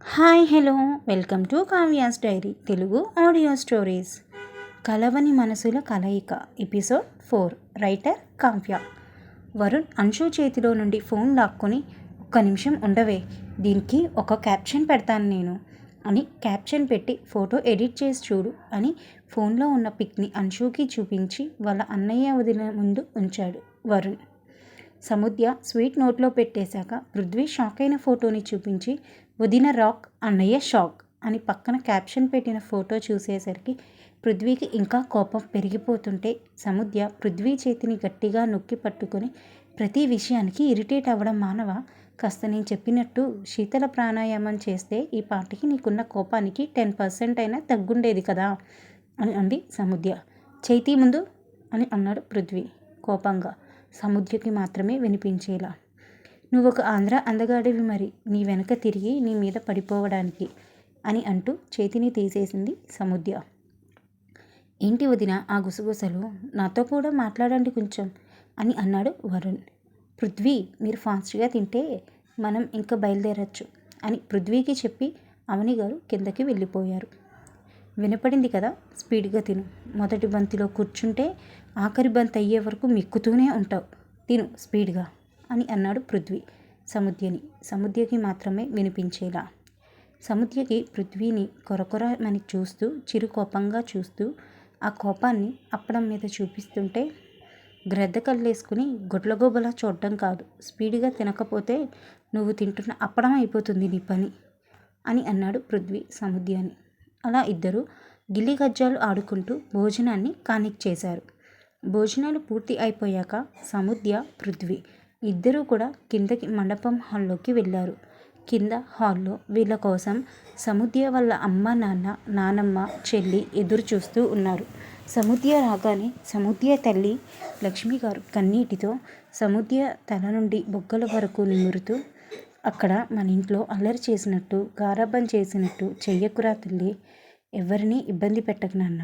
Hi hello. Welcome to Kavya's diary Telugu audio stories. కలవని మనసుల కలయిక episode four writer Kavya. Varun Anshu చేతిలో నుండి ఫోన్ లాక్కొని ఒక్క నిమిషం ఉండవే దీనికి ఒక క్యాప్షన్ పెడతాను నేను. అని క్యాప్షన్ పెట్టి ఫోటో ఎడిట్ చేసి చూడు అని ఫోన్లో ఉన్న పిక్ని అంశుకి చూపించి వాళ్ళ అన్నయ్య వదిలిన ముందు ఉంచాడు వరుణ్. సముద్య స్వీట్ నోట్లో పెట్టేశాక పృథ్వీ షాక్ అయిన ఫోటోని చూపించి వదిన రాక్ అన్నయ్య షాక్ అని పక్కన క్యాప్షన్ పెట్టిన ఫోటో చూసేసరికి పృథ్వీకి ఇంకా కోపం పెరిగిపోతుంటే సముద్య పృథ్వీ చేతిని గట్టిగా నొక్కి పట్టుకొని ప్రతి విషయానికి ఇరిటేట్ అవ్వడం మానవ? కాస్త నేను చెప్పినట్టు శీతల ప్రాణాయామం చేస్తే ఈ పాటికి నీకున్న కోపానికి టెన్ పర్సెంట్ అయినా తగ్గుండేది కదా? అని అంది సముద్య. చైతీ ముందు అని అన్నాడు పృథ్వీ కోపంగా. సముద్యకి మాత్రమే వినిపించేలా. నువ్వు ఒక ఆంధ్ర అందగాడివి మరి. నీ వెనక తిరిగి నీ మీద పడిపోవడానికి అని అంటూ చేతిని తీసేసింది సముద్య. ఏంటి వదిన ఆ గుసగుసలు? నాతో కూడా మాట్లాడండి కొంచెం అని అన్నాడు వరుణ్. పృథ్వీ మీరు ఫాస్ట్గా తింటే మనం ఇంకా బయలుదేరచ్చు అని పృథ్వీకి చెప్పి అవని గారు కిందకి వెళ్ళిపోయారు. వినపడింది కదా స్పీడ్గా తిను. మొదటి బంతిలో కూర్చుంటే ఆఖరి బంతి అయ్యే వరకు మిక్కుతూనే ఉంటావు. తిను స్పీడ్గా. అని అన్నాడు పృథ్వీ. సముద్యని సముద్యకి మాత్రమే వినిపించేలా. సముద్యకి పృథ్వీని కొరకొరమని చూస్తూ చిరు కోపంగా చూస్తూ ఆ కోపాన్ని అప్పడం మీద చూపిస్తుంటే గ్రద్ద కళ్ళేసుకుని గొడ్లగోబలా చూడడం కాదు. స్పీడ్గా తినకపోతే నువ్వు తింటున్న అప్పడం అయిపోతుంది నీ పని అని అన్నాడు పృథ్వీ సముద్యాన్ని అలా ఇద్దరు గిల్లి గజ్జాలు ఆడుకుంటూ భోజనాన్ని కానిక్ చేశారు. భోజనాలు పూర్తి అయిపోయాక సముద్య పృథ్వీ ఇద్దరూ కూడా కిందకి మండపం హాల్లోకి వెళ్ళారు. కింద హాల్లో వీళ్ళ కోసం సముద్య వాళ్ళ అమ్మ నాన్న నానమ్మ చెల్లి ఎదురు చూస్తూ ఉన్నారు. సముద్య రాగానే సముద్య తల్లి లక్ష్మి గారు కన్నీటితో సముద్య తల నుండి బొగ్గల వరకు నిమురుతూ అక్కడ మన ఇంట్లో అల్లరి చేసినట్టు గారాబం చేసినట్టు చెయ్యకురా తల్లి. ఎవరిని ఇబ్బంది పెట్టకు నాన్న.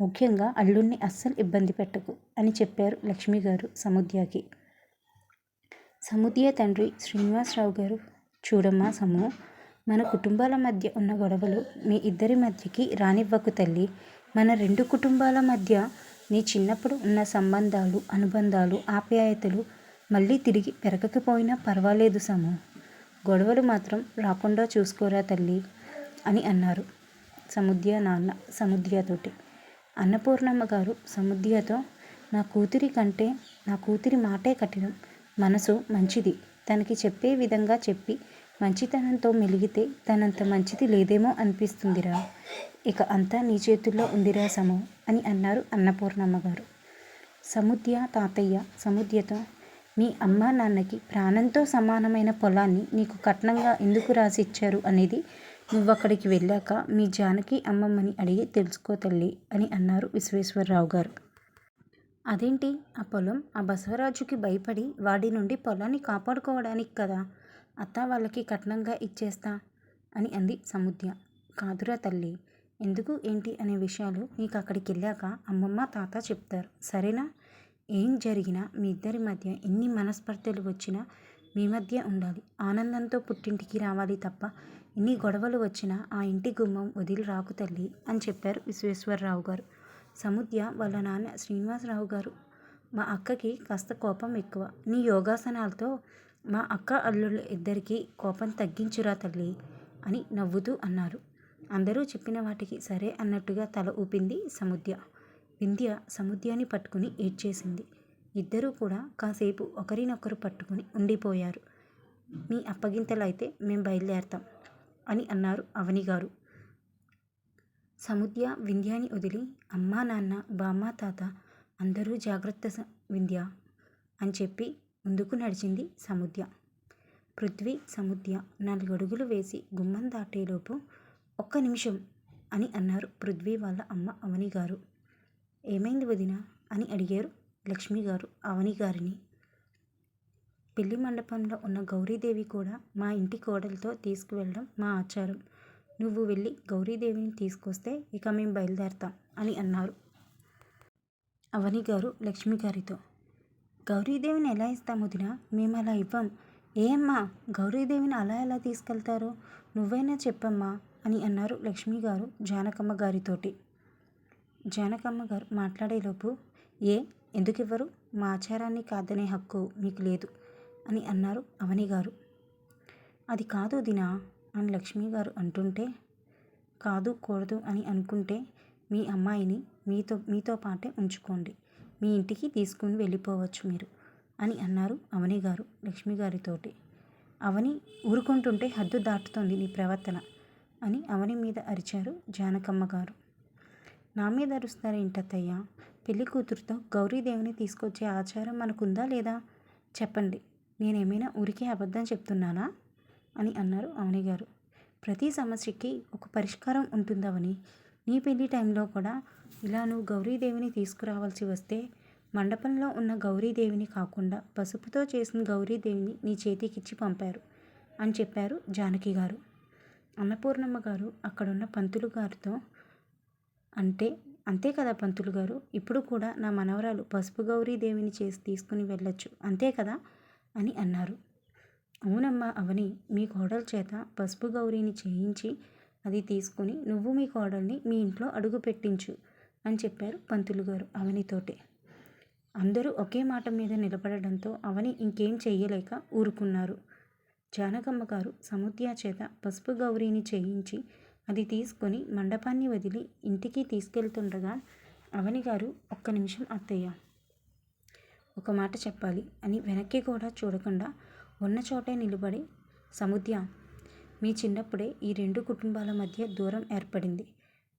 ముఖ్యంగా అల్లుణ్ణి అస్సలు ఇబ్బంది పెట్టకు అని చెప్పారు లక్ష్మి గారు సముద్యకి. సముద్య తండ్రి శ్రీనివాసరావు గారు చూడమ్మా సము మన కుటుంబాల మధ్య ఉన్న గొడవలు మీ ఇద్దరి మధ్యకి రానివ్వకు తల్లి. మన రెండు కుటుంబాల మధ్య నీ చిన్నప్పుడు ఉన్న సంబంధాలు అనుబంధాలు ఆప్యాయతలు మళ్ళీ తిరిగి పెరగకపోయినా పర్వాలేదు సము. గొడవలు మాత్రం రాకుండా చూసుకోరా తల్లి అని అన్నారు సముద్య నాన్న సముద్యతోటి. అన్నపూర్ణమ్మ గారు సముద్యతో నా కూతురి కంటే నా కూతురి మాటే కఠినం. మనసు మంచిది. తనకి చెప్పే విధంగా చెప్పి మంచితనంతో మెలిగితే తనంత మంచిది లేదేమో అనిపిస్తుందిరా. ఇక అంతా నీ చేతుల్లో ఉందిరా సమో అని అన్నారు అన్నపూర్ణమ్మ గారు. సముద్య తాతయ్య సముద్యతో మీ అమ్మ నాన్నకి ప్రాణంతో సమానమైన పొలాన్ని నీకు కట్నంగా ఎందుకు రాసిచ్చారు అనేది నువ్వు అక్కడికి వెళ్ళాక మీ జానకి అమ్మమ్మని అడిగి తెలుసుకో తల్లి అని అన్నారు విశ్వేశ్వరరావు గారు. అదేంటి? ఆ పొలం ఆ బసవరాజుకి భయపడి వాడి నుండి పొలాన్ని కాపాడుకోవడానికి కదా. అత్త వాళ్ళకి కట్నంగా ఇచ్చేస్తా అని అంది సముద్య. కాదురా తల్లి ఎందుకు ఏంటి అనే విషయాలు నీకు అక్కడికి వెళ్ళాక అమ్మమ్మ తాత చెప్తారు. సరేనా? ఏం జరిగినా మీ ఇద్దరి మధ్య ఎన్ని మనస్పర్ధలు వచ్చినా మీ మధ్య ఉండాలి. ఆనందంతో పుట్టింటికి రావాలి తప్ప ఎన్ని గొడవలు వచ్చినా ఆ ఇంటి గుమ్మం వదిలి రాకు తల్లి అని చెప్పారు విశ్వేశ్వరరావు గారు. సముద్య వాళ్ళ నాన్న శ్రీనివాసరావు గారు మా అక్కకి కాస్త కోపం ఎక్కువ. నీ యోగాసనాలతో మా అక్క అల్లుళ్ళు ఇద్దరికీ కోపం తగ్గించురా తల్లి అని నవ్వుతూ అన్నారు. అందరూ చెప్పిన వాటికి సరే అన్నట్టుగా తల ఊపింది సముద్య. వింధ్య సముద్యాన్ని పట్టుకుని ఏడ్చేసింది. ఇద్దరూ కూడా కాసేపు ఒకరినొకరు పట్టుకుని ఉండిపోయారు. మీ అప్పగింతలైతే మేం బయలుదేరతాం అని అన్నారు అవని గారు సముద్య వింధ్యాని వదిలి అమ్మా నాన్న బామ్మ తాత అందరూ జాగ్రత్త వింధ్య అని చెప్పి ముందుకు నడిచింది సముద్య. పృథ్వీ సముద్య నాలుగు అడుగులు వేసి గుమ్మం దాటేలోపు ఒక్క నిమిషం అని అన్నారు పృథ్వీ వాళ్ళ అమ్మ అవని గారు ఏమైంది వదిన? అని అడిగారు లక్ష్మి గారు అవని గారిని పెళ్ళి మండపంలో ఉన్న గౌరీదేవి కూడా మా ఇంటి కోడలతో తీసుకువెళ్ళడం మా ఆచారం. నువ్వు వెళ్ళి గౌరీదేవిని తీసుకొస్తే ఇక మేము బయలుదేరతాం అని అన్నారు. అవని గారు లక్ష్మి గారితో గౌరీదేవిని ఎలా ఇస్తాం వదిన? మేము అలా ఇవ్వం. ఏ అమ్మా? గౌరీదేవిని అలా ఎలా తీసుకెళ్తారు? నువ్వైనా చెప్పమ్మా అని అన్నారు లక్ష్మి గారు జానకమ్మ గారితోటి. జానకమ్మ గారు మాట్లాడేలోపు ఏ? ఎందుకు ఇవ్వరు మా ఆచారాన్ని కాదనే హక్కు మీకు లేదు అని అన్నారు అవని గారు. అది కాదు దినా అని లక్ష్మి గారు అంటుంటే కాదు కూడదు అని అనుకుంటే మీ అమ్మాయిని మీతో మీతో పాటే ఉంచుకోండి. మీ ఇంటికి తీసుకుని వెళ్ళిపోవచ్చు మీరు అని అన్నారు అవని గారు లక్ష్మి గారితోటి. అవని ఊరుకుంటుంటే హద్దు దాటుతోంది నీ ప్రవర్తన అని అవని మీద అరిచారు జానకమ్మ గారు. నా మీద అరుస్తారేంటత్తయ్య పెళ్ళి కూతురుతో గౌరీదేవిని తీసుకొచ్చే ఆచారం మనకుందా లేదా? చెప్పండి. నేనేమైనా ఊరికే అబద్ధం చెప్తున్నానా? అని అన్నారు అవని గారు. ప్రతి సమస్యకి ఒక పరిష్కారం ఉంటుందవని నీ పెళ్ళి టైంలో కూడా ఇలా నువ్వు గౌరీదేవిని తీసుకురావాల్సి వస్తే మండపంలో ఉన్న గౌరీదేవిని కాకుండా పసుపుతో చేసిన గౌరీదేవిని నీ చేతికిచ్చి పంపారు అని చెప్పారు జానకి గారు. అన్నపూర్ణమ్మ గారు అక్కడున్న పంతులు గారితో అంటే అంతే కదా పంతులు గారు ఇప్పుడు కూడా నా మనవరాలు పసుపు గౌరీదేవిని చేసి తీసుకుని వెళ్ళొచ్చు అంతే కదా అని అన్నారు. అవునమ్మా అవని. మీ కోడల చేత పసుపు గౌరీని చేయించి అది తీసుకుని నువ్వు మీ కోడల్ని మీ ఇంట్లో అడుగు పెట్టించు అని చెప్పారు పంతులు గారు అవనితోటి. అందరూ ఒకే మాట మీద నిలబడడంతో అవని ఇంకేం చెయ్యలేక ఊరుకున్నారు. జానకమ్మ గారు సముద్య చేత పసుపు గౌరీని చేయించి అది తీసుకొని మండపాన్ని వదిలి ఇంటికి తీసుకెళ్తుండగా అవని గారు ఒక్క నిమిషం అత్తయ్య ఒక మాట చెప్పాలి అని వెనక్కి కూడా చూడకుండా ఉన్న చోటే నిలబడి సముద్య మీ చిన్నప్పుడే ఈ రెండు కుటుంబాల మధ్య దూరం ఏర్పడింది.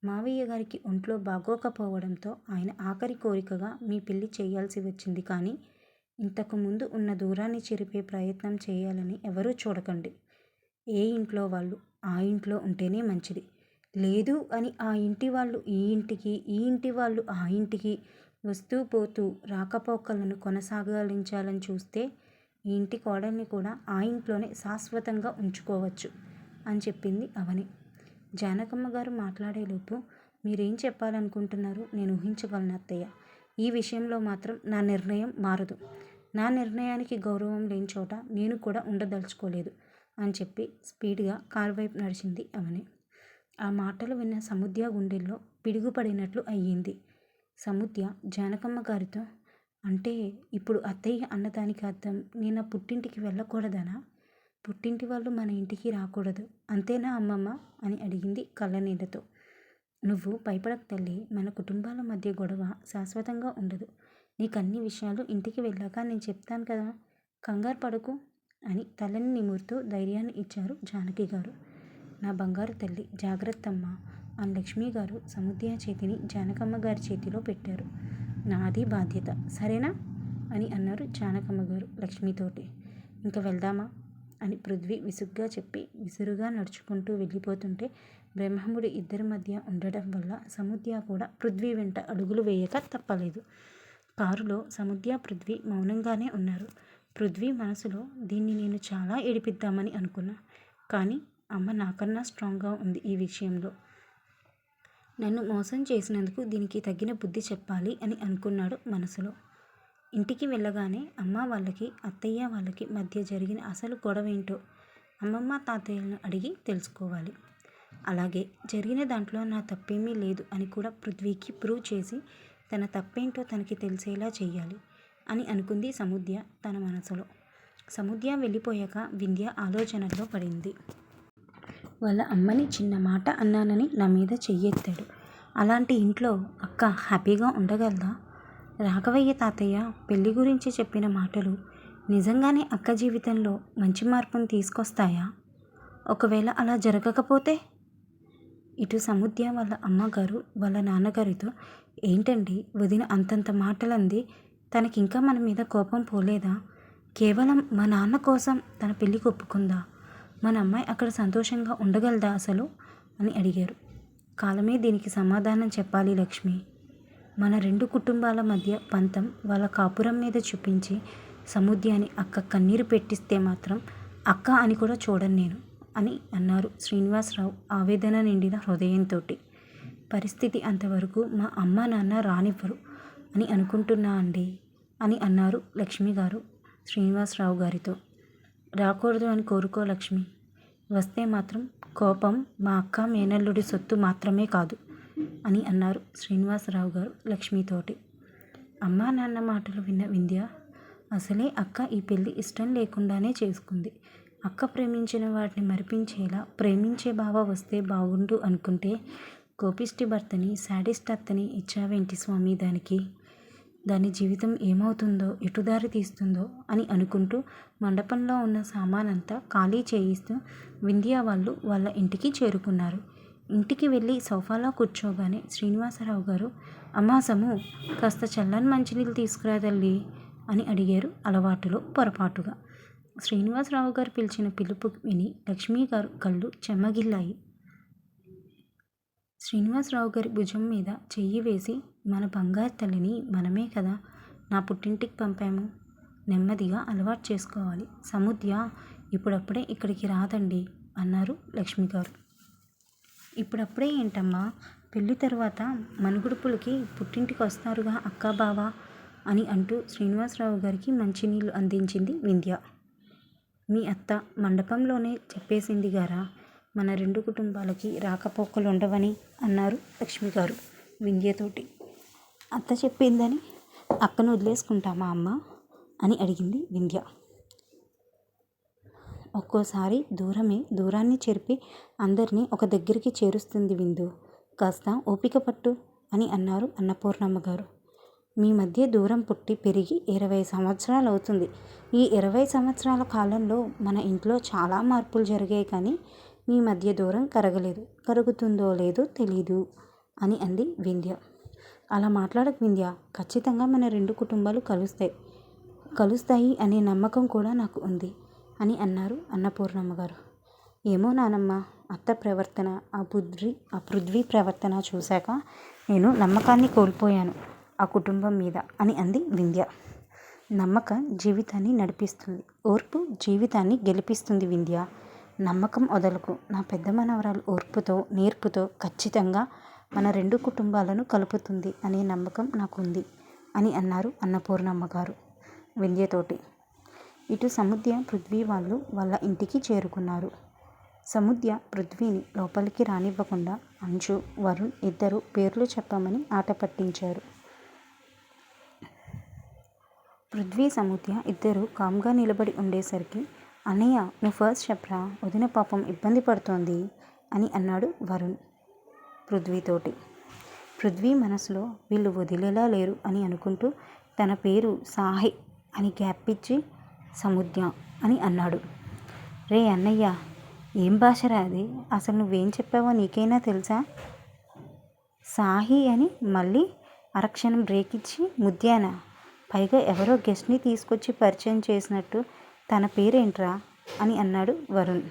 మావయ్య గారికి ఒంట్లో బాగోకపోవడంతో ఆయన ఆఖరి కోరికగా మీ పెళ్ళి చేయాల్సి వచ్చింది కానీ ఇంతకు ముందు ఉన్న దూరాన్ని చెరిపే ప్రయత్నం చేయాలని ఎవరూ చూడకండి. ఏ ఇంట్లో వాళ్ళు ఆ ఇంట్లో ఉంటేనే మంచిది. లేదు అని ఆ ఇంటి వాళ్ళు ఈ ఇంటికి ఈ ఇంటి వాళ్ళు ఆ ఇంటికి వస్తూ పోతూ రాకపోకలను కొనసాగించాలని చూస్తే ఈ ఇంటి కోడల్ని కూడా ఆ ఇంట్లోనే శాశ్వతంగా ఉంచుకోవచ్చు అని చెప్పింది అవని. జానకమ్మ గారు మాట్లాడేలోపు మీరేం చెప్పాలనుకుంటున్నారు? నేను ఊహించగలను అత్తయ్య. ఈ విషయంలో మాత్రం నా నిర్ణయం మారదు. నా నిర్ణయానికి గౌరవం లేని చోట నేను కూడా ఉండదలుచుకోలేదు అని చెప్పి స్పీడ్గా కారు వైపు నడిచింది అవని. ఆ మాటలు విన్న సముద్య గుండెల్లో పిడుగుపడినట్లు అయ్యింది. సముద్య జానకమ్మ గారితో అంటే ఇప్పుడు అత్తయ్య అన్నదానికి అర్థం. నేను పుట్టింటికి వెళ్ళకూడదనా? పుట్టింటి వాళ్ళు మన ఇంటికి రాకూడదు. అంతేనా అమ్మమ్మ? అని అడిగింది కళ్ళనీళ్ళతో నువ్వు భయపడక తల్లి. మన కుటుంబాల మధ్య గొడవ శాశ్వతంగా ఉండదు. నీకు అన్ని విషయాలు ఇంటికి వెళ్ళాక నేను చెప్తాను కదా. కంగారు పడకు అని తలని నిమురుతూ ధైర్యాన్ని ఇచ్చారు జానకి గారు. నా బంగారు తల్లి జాగ్రత్తమ్మ. అని లక్ష్మి గారు సముద్య చేతిని జానకమ్మ గారి చేతిలో పెట్టారు. నాది బాధ్యత. సరేనా? అని అన్నారు జానకమ్మ గారు లక్ష్మితోటి. ఇంకా వెళ్దామా? అని పృథ్వీ విసుగ్గా చెప్పి విసురుగా నడుచుకుంటూ వెళ్ళిపోతుంటే బ్రహ్మముడి ఇద్దరి మధ్య ఉండడం వల్ల సముద్య కూడా పృథ్వీ వెంట అడుగులు వేయక తప్పలేదు. కారులో సముద్య పృథ్వీ మౌనంగానే ఉన్నారు. పృథ్వీ మనసులో దీన్ని నేను చాలా ఏడిపిద్దామని అనుకున్నా. కానీ అమ్మ నాకన్నా స్ట్రాంగ్గా ఉంది ఈ విషయంలో. నన్ను మోసం చేసినందుకు దీనికి తగిన బుద్ధి చెప్పాలి అని అనుకున్నాడు మనసులో. ఇంటికి వెళ్ళగానే అమ్మ వాళ్ళకి అత్తయ్య వాళ్ళకి మధ్య జరిగిన అసలు గొడవ ఏంటో అమ్మమ్మ తాతయ్యలను అడిగి తెలుసుకోవాలి. అలాగే జరిగిన దాంట్లో నా తప్పేమీ లేదు అని కూడా పృథ్వీకి ప్రూవ్ చేసి తన తప్పేంటో తనకి తెలిసేలా చేయాలి అని అనుకుంది సముద్య తన మనసులో. సముద్య వెళ్ళిపోయాక వింధ్య ఆలోచనలో పడింది. వాళ్ళ అమ్మని చిన్న మాట అన్నానని నా మీద చెయ్యెత్తాడు. అలాంటి ఇంట్లో అక్క హ్యాపీగా ఉండగలదా? రాఘవయ్య తాతయ్య పెళ్ళి గురించి చెప్పిన మాటలు నిజంగానే అక్క జీవితంలో మంచి మార్పును తీసుకొస్తాయా? ఒకవేళ అలా జరగకపోతే? ఇటు సముద్య వాళ్ళ అమ్మగారు వాళ్ళ నాన్నగారితో ఏంటండి వదిన అంతంత మాటలంది? తనకి ఇంకా మన మీద కోపం పోలేదా? కేవలం మా నాన్న కోసం తన పెళ్ళికి ఒప్పుకుందా? మన అమ్మాయి అక్కడ సంతోషంగా ఉండగలదా అసలు? అని అడిగారు. కాలమే దీనికి సమాధానం చెప్పాలి లక్ష్మి. మన రెండు కుటుంబాల మధ్య పంతం వాళ్ళ కాపురం మీద చూపించి సముద్యాన్ని అక్క కన్నీరు పెట్టిస్తే మాత్రం అక్క అని కూడా చూడను నేను అని అన్నారు శ్రీనివాసరావు ఆవేదన నిండిన హృదయంతో పరిస్థితి అంతవరకు మా అమ్మ నాన్న రానివ్వరు అని అనుకుంటున్నా అండి అని అన్నారు లక్ష్మి గారు శ్రీనివాసరావు గారితో. రాకూడదు అని కోరుకో లక్ష్మి. వస్తే మాత్రం కోపం మా అక్క మేనల్లుడి సొత్తు మాత్రమే కాదు అని అన్నారు శ్రీనివాసరావు గారు లక్ష్మితోటి. అమ్మా నాన్న మాటలు విన్న వింధ్య అసలే అక్క ఈ పెళ్ళి ఇష్టం లేకుండానే చేసుకుంది. అక్క ప్రేమించిన వాటిని మరిపించేలా ప్రేమించే బావ వస్తే బాగుండు అనుకుంటే కోపిష్టి భర్తని శాడిస్ట్ అత్తని ఇచ్చావేంటి స్వామి దానికి? దాని జీవితం ఏమవుతుందో ఎటుదారి తీస్తుందో అని అనుకుంటూ మండపంలో ఉన్న సామానంతా ఖాళీ చేయిస్తూ వింధ్యా వాళ్ళు వాళ్ళ ఇంటికి చేరుకున్నారు. ఇంటికి వెళ్ళి సోఫాలో కూర్చోగానే శ్రీనివాసరావు గారు అమాసము కాస్త చల్లని మంచినీళ్ళు తీసుకురా తల్లి అని అడిగారు అలవాటులో పొరపాటుగా. శ్రీనివాసరావు గారు పిలిచిన పిలుపు విని లక్ష్మీ గారు కళ్ళు చెమ్మగిల్లాయి శ్రీనివాసరావు గారి భుజం మీద చెయ్యి వేసి మన బంగారు తల్లిని మనమే కదా నా పుట్టింటికి పంపాము. నెమ్మదిగా అలవాటు చేసుకోవాలి. సముద్య ఇప్పుడప్పుడే ఇక్కడికి రాదండి అన్నారు లక్ష్మి గారు ఇప్పుడప్పుడే ఏంటమ్మా పెళ్ళి తర్వాత మనుగుడుపులకి పుట్టింటికి వస్తారుగా అక్కా బావ అని అంటూ శ్రీనివాసరావు గారికి మంచినీళ్ళు అందించింది వింధ్య. మీ అత్త మండపంలోనే చెప్పేసింది గారా? మన రెండు కుటుంబాలకి రాకపోకలు ఉండవని అన్నారు లక్ష్మి గారు వింధ్యతోటి. అత్త చెప్పిందని అక్కను వదిలేసుకుంటామా అమ్మ? అని అడిగింది వింధ్య. ఒక్కోసారి దూరమే దూరాన్ని చెరిపి అందరినీ ఒక దగ్గరికి చేరుస్తుంది విందు. కాస్త ఓపిక పట్టు అని అన్నారు అన్నపూర్ణమ్మ గారు. మీ మధ్య దూరం పుట్టి పెరిగి ఇరవై సంవత్సరాలు అవుతుంది. ఈ ఇరవై సంవత్సరాల కాలంలో మన ఇంట్లో చాలా మార్పులు జరిగాయి కానీ మీ మధ్య దూరం కరగలేదు. కరుగుతుందో లేదో తెలీదు అని అంది వింధ్య. అలా మాట్లాడక వింధ్య. ఖచ్చితంగా మన రెండు కుటుంబాలు కలుస్తాయి. కలుస్తాయి అనే నమ్మకం కూడా నాకు ఉంది అని అన్నారు అన్నపూర్ణమ్మ గారు. ఏమో నానమ్మ అత్త ప్రవర్తన ఆ పృథ్వీ ఆ పృథ్వీ ప్రవర్తన చూశాక నేను నమ్మకాన్ని కోల్పోయాను ఆ కుటుంబం మీద అని అంది వింధ్య. నమ్మకం జీవితాన్ని నడిపిస్తుంది. ఓర్పు జీవితాన్ని గెలిపిస్తుంది వింధ్య. నమ్మకం వదలకు. నా పెద్ద మనవరాలు ఓర్పుతో నేర్పుతో ఖచ్చితంగా మన రెండు కుటుంబాలను కలుపుతుంది అనే నమ్మకం నాకుంది అని అన్నారు అన్నపూర్ణమ్మ గారు వింధ్యతోటి ఇటు సముద్య పృథ్వీ వాళ్ళు వాళ్ళ ఇంటికి చేరుకున్నారు. సముద్య పృథ్వీని లోపలికి రానివ్వకుండా అంజు వరుణ్ ఇద్దరు పేర్లు చెప్పమని ఆట పట్టించారు. పృథ్వీ సముద్య ఇద్దరు కామ్గా నిలబడి ఉండేసరికి అన్నయ్య నువ్వు ఫస్ట్ చెప్పరా? వదిన పాపం ఇబ్బంది పడుతోంది అని అన్నాడు వరుణ్ పృథ్వీతోటి. పృథ్వీ మనసులో వీళ్ళు వదిలేలా లేరు అని అనుకుంటూ తన పేరు సాహి అని గ్యాప్ ఇచ్చి సముద్య అని అన్నాడు. రే అన్నయ్య ఏం భాషరా అది? అసలు నువ్వేం చెప్పావో నీకైనా తెలుసా? సాహి అని మళ్ళీ అరక్షణం బ్రేక్ ఇచ్చి ముద్యాన? పైగా ఎవరో గెస్ట్ని తీసుకొచ్చి పరిచయం చేసినట్టు తన పేరేంట్రా? అని అన్నాడు వరుణ్.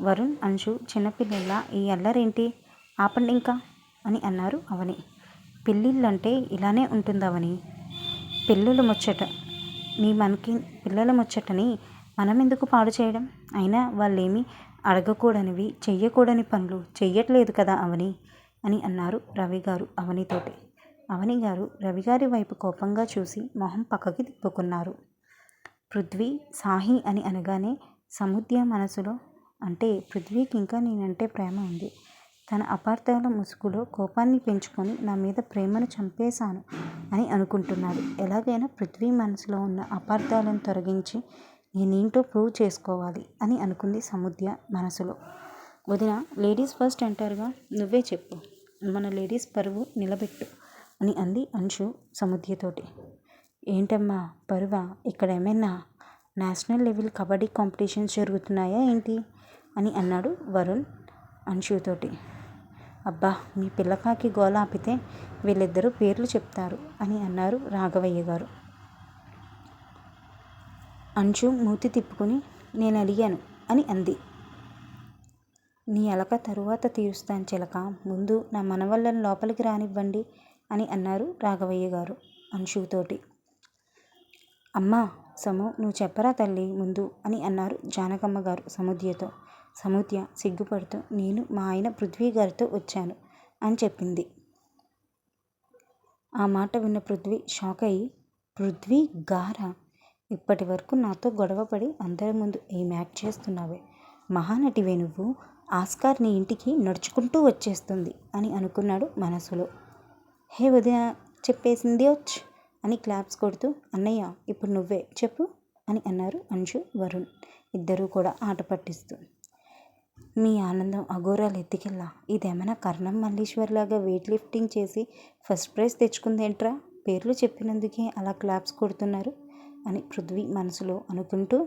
వరుణ్ అంశు చిన్నపిల్లల ఈ అల్లరేంటి? ఆపండి ఇంకా అని అన్నారు అవని. పెళ్ళిళ్ళంటే ఇలానే ఉంటుందవని. పిల్లల ముచ్చట. నీ మనకి పిల్లల ముచ్చటని మనం ఎందుకు పాడు చేయడం? అయినా వాళ్ళేమీ అడగకూడనివి చెయ్యకూడని పనులు చెయ్యట్లేదు కదా అవని అని అన్నారు రవి గారు అవనితోటి. అవని గారు రవిగారి వైపు కోపంగా చూసి మొహం పక్కకి తిప్పుకున్నారు. పృథ్వీ సాహి అని అనగానే సముద్య మనసులో అంటే పృథ్వీకి ఇంకా నేనంటే ప్రేమ ఉంది. తన అపార్థాల ముసుగులో కోపాన్ని పెంచుకొని నా మీద ప్రేమను చంపేశాను అని అనుకుంటున్నాడు. ఎలాగైనా పృథ్వీ మనసులో ఉన్న అపార్థాలను తొలగించి నేనేంటో ప్రూవ్ చేసుకోవాలి అని అనుకుంది సముద్య మనసులో. వదిన లేడీస్ ఫస్ట్ అంటారుగా? నువ్వే చెప్పు. మన లేడీస్ పరువు నిలబెట్టు అని అంది అంశు సముద్యతోటి. ఏంటమ్మా పరువా ఇక్కడ ఏమైనా నేషనల్ లెవెల్ కబడ్డీ కాంపిటీషన్స్ జరుగుతున్నాయా ఏంటి? అని అన్నాడు వరుణ్ అంశుతోటి. అబ్బా మీ పిల్లకాకి గోల ఆపితే వీళ్ళిద్దరూ పేర్లు చెప్తారు అని అన్నారు రాఘవయ్య గారు. అంశు మూతి తిప్పుకుని నేను అడిగాను అని అంది. నీ అలక తరువాత తీరుస్తాను చిలక ముందు నా మనవళ్ళని లోపలికి రానివ్వండి అని అన్నారు రాఘవయ్య గారు అంశుతోటి. అమ్మా సము నువ్వు చెప్పరా తల్లి ముందు అని అన్నారు జానకమ్మ గారు సముద్యతో. సముద్య సిగ్గుపడుతూ నేను మా ఆయన పృథ్వీ గారితో వచ్చాను అని చెప్పింది. ఆ మాట విన్న పృథ్వీ షాక్ అయ్యి పృథ్వీ గారా? ఇప్పటి వరకు నాతో గొడవపడి అందరి ముందు ఏం యాక్ట్ చేస్తున్నావే. మహానటివే నువ్వు. ఆస్కార్ నీ ఇంటికి నడుచుకుంటూ వచ్చేస్తుంది అని అనుకున్నాడు మనసులో. హే ఉదయ చెప్పేసింది వచ్చి. అని క్లాప్స్ కొడుతూ అన్నయ్య ఇప్పుడు నువ్వే చెప్పు అని అన్నారు అంశు వరుణ్. ఇద్దరూ కూడా ఆట పట్టిస్తూ. మీ ఆనందం అఘోరాలు ఎత్తికెళ్ళా. ఇదేమైనా కర్ణం మల్లీశ్వర్లాగా వెయిట్ లిఫ్టింగ్ చేసి ఫస్ట్ ప్రైజ్ తెచ్చుకుందేంట్రా పేర్లు చెప్పినందుకే అలా క్లాప్స్ కొడుతున్నారు అని పృథ్వీ మనసులో అనుకుంటూ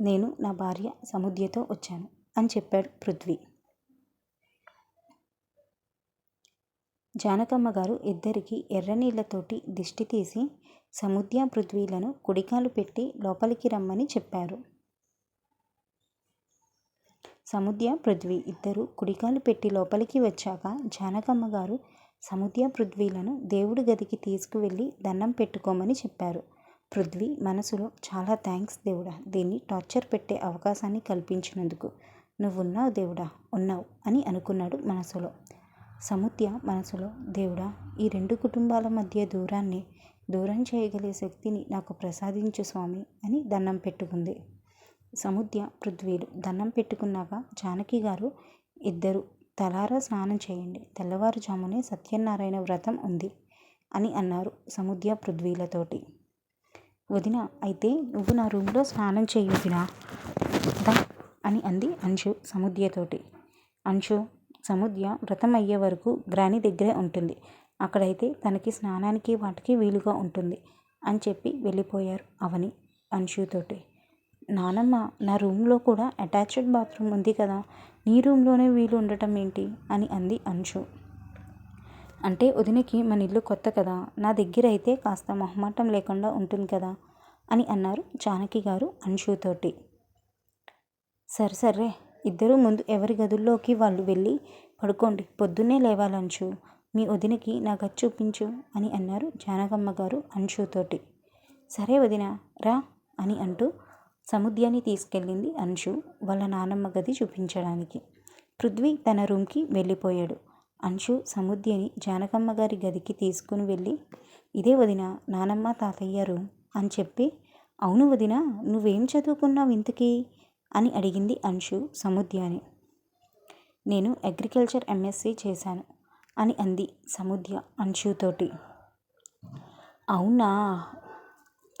నేను నా భార్య సముద్యతో వచ్చాను అని చెప్పాడు పృథ్వీ. జానకమ్మ గారు ఇద్దరికి ఎర్రనీళ్ళతోటి దిష్టి తీసి సముద్య పృథ్వీలను కుడికాలు పెట్టి లోపలికి రమ్మని చెప్పారు. సముద్య పృథ్వీ ఇద్దరు కుడికాలు పెట్టి లోపలికి వచ్చాక జానకమ్మ గారు సముద్య పృథ్వీలను దేవుడి గదికి తీసుకువెళ్ళి దండం పెట్టుకోమని చెప్పారు. పృథ్వీ మనసులో చాలా థ్యాంక్స్ దేవుడా దీన్ని టార్చర్ పెట్టే అవకాశాన్ని కల్పించినందుకు. నువ్వున్నావు దేవుడా ఉన్నావు అని అనుకున్నాడు మనసులో. సముద్య మనసులో దేవుడా ఈ రెండు కుటుంబాల మధ్య దూరాన్ని దూరం చేయగలిగే శక్తిని నాకు ప్రసాదించు స్వామి అని దండం పెట్టుకుంది. సముద్య పృథ్వీలు దండం పెట్టుకున్నాక జానకి గారు ఇద్దరు తలారా స్నానం చేయండి. తెల్లవారుజామునే సత్యనారాయణ వ్రతం ఉంది అని అన్నారు సముద్య పృథ్వీలతోటి. వదిన అయితే నువ్వు నా రూమ్లో స్నానం చేయి దా అని అంది అంశు సముద్యతోటి. అంశు సముద్య వ్రతం అయ్యే వరకు గ్రాని దగ్గరే ఉంటుంది. అక్కడైతే తనకి స్నానానికి వాటికి వీలుగా ఉంటుంది అని చెప్పి వెళ్ళిపోయారు అవని అంశుతోటి. నానమ్మ నా రూమ్లో కూడా అటాచ్డ్ బాత్రూమ్ ఉంది కదా నీ రూమ్లోనే వీలు ఉండటం ఏంటి? అని అంది అంశు. అంటే వదినకి మన ఇల్లు కొత్త కదా నా దగ్గర అయితే కాస్త మొహమాటం లేకుండా ఉంటుంది కదా అని అన్నారు జానకి గారు అంశుతోటి. సరే సరే ఇద్దరూ ముందు ఎవరి గదుల్లోకి వాళ్ళు వెళ్ళి పడుకోండి పొద్దున్నే లేవాలంచు. మీ వదినకి నా గది చూపించు అని అన్నారు జానకమ్మ గారు అంశుతోటి. సరే వదిన రా అని అంటూ సముద్యాన్ని తీసుకెళ్ళింది అంశు వాళ్ళ నానమ్మ గది చూపించడానికి. పృథ్వీ తన రూమ్కి వెళ్ళిపోయాడు. అంశు సముద్యని జానకమ్మ గారి గదికి తీసుకుని వెళ్ళి ఇదే వదిన నానమ్మ తాతయ్య రూమ్ అని చెప్పి అవును వదిన నువ్వేం చదువుకున్నావు ఇంతకీ? అని అడిగింది అంశు సముద్యాని. నేను అగ్రికల్చర్ ఎంఎస్సి చేశాను అని అంది సముద్య అంశుతోటి. అవునా?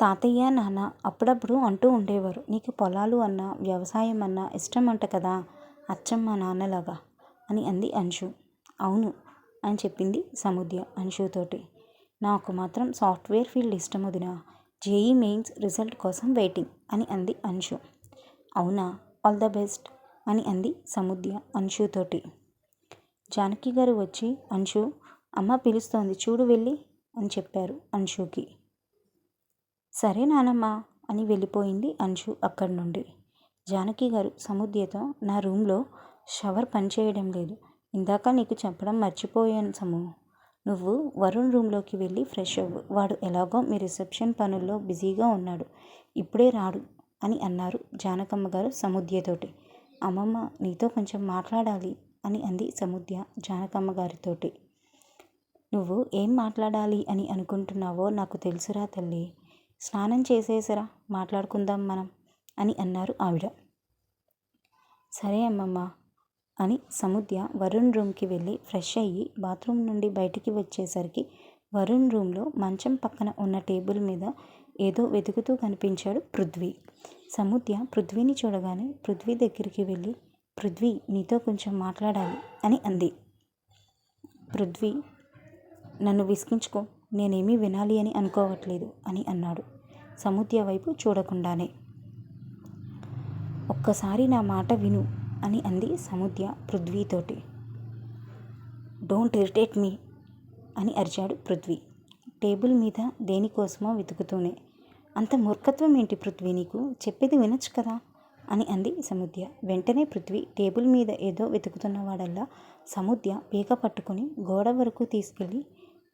తాతయ్య నాన్న అప్పుడప్పుడు అంటూ ఉండేవారు. నీకు పొలాలు అన్నా వ్యవసాయం అన్నా ఇష్టం అంట కదా అచ్చమ్మ నాన్నలాగా అని అంది అంశు. అవును అని చెప్పింది సముద్య అంశుతోటి. నాకు మాత్రం సాఫ్ట్వేర్ ఫీల్డ్ ఇష్టం వదిన. జేఈ మెయిన్స్ రిజల్ట్ కోసం వెయిటింగ్ అని అంది అంశు. అవునా? ఆల్ ద బెస్ట్ అని అంది సముద్య అంశుతోటి. జానకి గారు వచ్చి అంశు అమ్మ పిలుస్తోంది చూడు వెళ్ళి అని చెప్పారు అంశుకి. సరే నానమ్మ అని వెళ్ళిపోయింది అంశు అక్కడి నుండి జానకి గారు సముద్యతో నా రూమ్లో షవర్ పనిచేయడం లేదు. ఇందాక నీకు చెప్పడం మర్చిపోయాను సము. నువ్వు వరుణ్ రూమ్లోకి వెళ్ళి ఫ్రెష్ అవ్వు. వాడు ఎలాగో మీ రిసెప్షన్ పనుల్లో బిజీగా ఉన్నాడు. ఇప్పుడే రాడు. అని అన్నారు జానకమ్మ గారు సముద్యతోటి. అమ్మమ్మ నీతో కొంచెం మాట్లాడాలి అని అంది సముద్య జానకమ్మ గారితోటి. నువ్వు ఏం మాట్లాడాలి అని అనుకుంటున్నావో నాకు తెలుసురా తల్లి. స్నానం చేసేసరా మాట్లాడుకుందాం మనం అని అన్నారు ఆవిడ. సరే అమ్మమ్మ అని సముద్య వరుణ్ రూమ్కి వెళ్ళి ఫ్రెష్ అయ్యి బాత్రూమ్ నుండి బయటికి వచ్చేసరికి వరుణ్ రూమ్లో మంచం పక్కన ఉన్న టేబుల్ మీద ఏదో వెతుకుతూ కనిపించాడు పృథ్వీ. సముద్య పృథ్వీని చూడగానే పృథ్వీ దగ్గరికి వెళ్ళి పృథ్వీ నీతో కొంచెం మాట్లాడాలి అని అంది. పృథ్వీ నన్ను విసిగించుకో నేనేమీ వినాలి అని అనుకోవట్లేదు అని అన్నాడు సముద్య వైపు చూడకుండానే. ఒక్కసారి నా మాట విను అని అంది సముద్య పృథ్వీతోటి. డోంట్ ఇరిటేట్ మీ అని అరిచాడు పృథ్వీ. టేబుల్ మీద దేనికోసమో వెతుకుతూనే అంత మూర్ఖత్వం ఏంటి పృథ్వీ నీకు? చెప్పేది వినొచ్చు కదా? అని అంది సముద్య. వెంటనే పృథ్వీ టేబుల్ మీద ఏదో వెతుకుతున్నవాడల్లా సముద్య పీక పట్టుకుని గోడ వరకు తీసుకెళ్ళి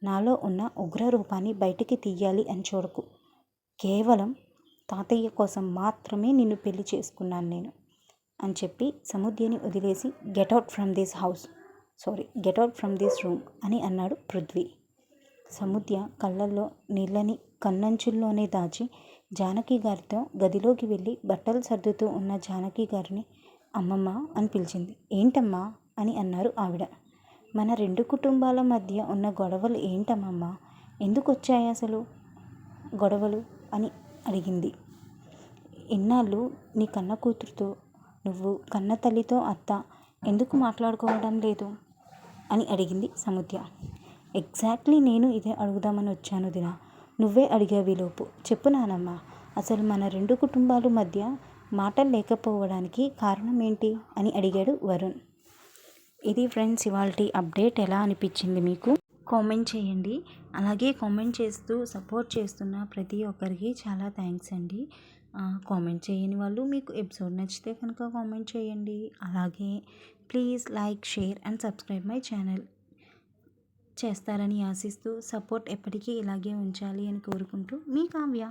నాలో ఉన్న ఉగ్ర రూపాన్ని బయటికి తీయాలి అని చూడకు. కేవలం తాతయ్య కోసం మాత్రమే నిన్ను పెళ్ళి చేసుకున్నాను నేను అని చెప్పి సముద్యని వదిలేసి get out from this house sorry get out from this room అని అన్నాడు పృథ్వీ. సముద్య కళ్ళల్లో నీళ్ళని కన్నంచుల్లోనే దాచి జానకి గారితో గదిలోకి వెళ్ళి బట్టలు సర్దుతూ ఉన్న జానకి గారిని అమ్మమ్మ అని పిలిచింది. ఏంటమ్మా? అని అన్నారు ఆవిడ. మన రెండు కుటుంబాల మధ్య ఉన్న గొడవలు ఏంటమ్మమ్మ? ఎందుకు వచ్చాయి అసలు గొడవలు? అని అడిగింది. ఇన్నాళ్ళు నీ కన్న కూతురుతో నువ్వు కన్న తల్లితో అత్త ఎందుకు మాట్లాడుకోవడం లేదు? అని అడిగింది సముద్య. ఎగ్జాక్ట్లీ నేను ఇదే అడుగుదామని వచ్చాను దినా. నువ్వే అడిగావి లోపు. చెప్పు నానమ్మ అసలు మన రెండు కుటుంబాల మధ్య మాటలు లేకపోవడానికి కారణం ఏంటి? అని అడిగాడు వరుణ్. ఇది ఫ్రెండ్స్ ఇవాళ అప్డేట్ ఎలా అనిపించింది మీకు? కామెంట్ చేయండి. అలాగే కామెంట్ చేస్తూ సపోర్ట్ చేస్తున్న ప్రతి ఒక్కరికి చాలా థ్యాంక్స్ అండి. కామెంట్ చేయని వాళ్ళు మీకు ఎపిసోడ్ నచ్చితే కనుక కామెంట్ చేయండి. అలాగే please like share and subscribe my channel. చేస్తారని ఆశిస్తూ సపోర్ట్ ఎప్పటికీ ఇలాగే ఉంచాలి అని కోరుకుంటూ మీ కావ్య